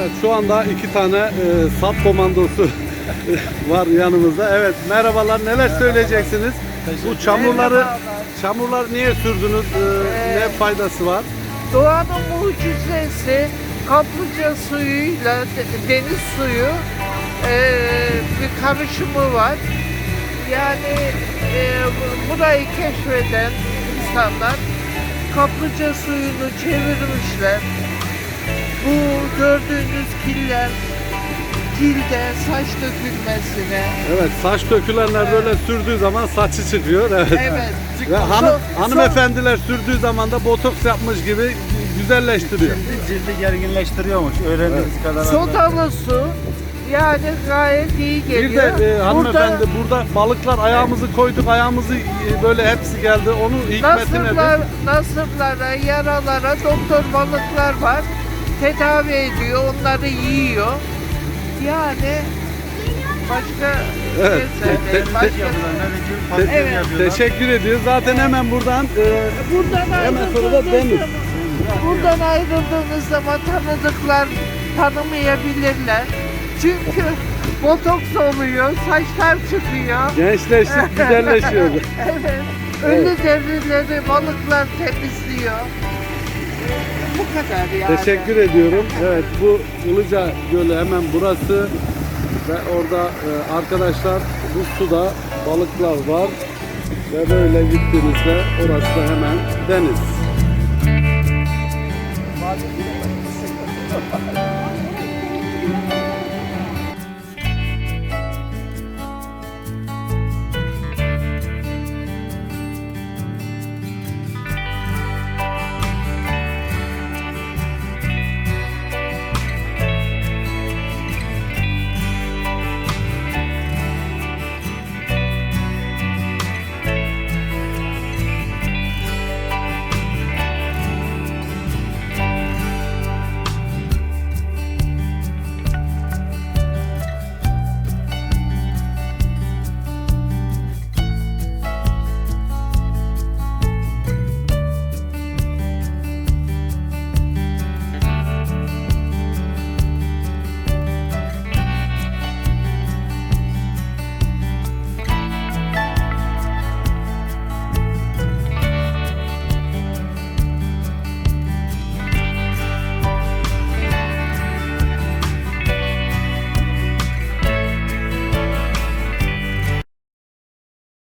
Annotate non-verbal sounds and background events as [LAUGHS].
Evet şu anda iki tane e, sap komandosu [LAUGHS] var yanımızda. Evet merhabalar neler söyleyeceksiniz? Bu çamurları çamurlar niye sürdünüz? E, ne faydası var? Doğanın mucizesi kaplıca suyuyla de- deniz suyu eee, bir karışımı var. Yani eee, bu- burayı keşfeden insanlar kaplıca suyunu çevirmişler. Bu gördüğünüz killer cilde saç dökülmesine Evet saç dökülenler böyle sürdüğü zaman saçı çıkıyor. Evet. evet Ve hanım, hanımefendiler sürdüğü zaman da botoks yapmış gibi güzelleştiriyor. Cildi gerginleştiriyormuş öğrendiğimiz kadar. sodalı su yani gayet iyi Bir geliyor. de e, hanımefendi Burada- burada balıklar ayağımızı koyduk ayağımızı e, böyle hepsi geldi. Onun hikmeti Nasırlar, nedir? nasırlara, yaralara doktor balıklar var. Tedavi ediyor, onları yiyor. Yani başka Evet, şey söyleyeyim, te- te- başka-? Te- Evet. Teşekkür ediyoruz. Zaten hemen buradan e, Buradan Hemen sonra da ayrıldığınız zaman, buradan ayrıldığınız zaman tanıdıklar tanımayabilirler. Çünkü botoks oluyor, saçlar çıkıyor. gençleştik, [LAUGHS] güzelleşiyoruz. evet. Ölü derileri balıklar temizliyor. Teşekkür ediyorum. Evet bu Ilıca Gölü hemen burası ve orada e, arkadaşlar bu suda balıklar var ve böyle gittiğinizde orası da hemen deniz.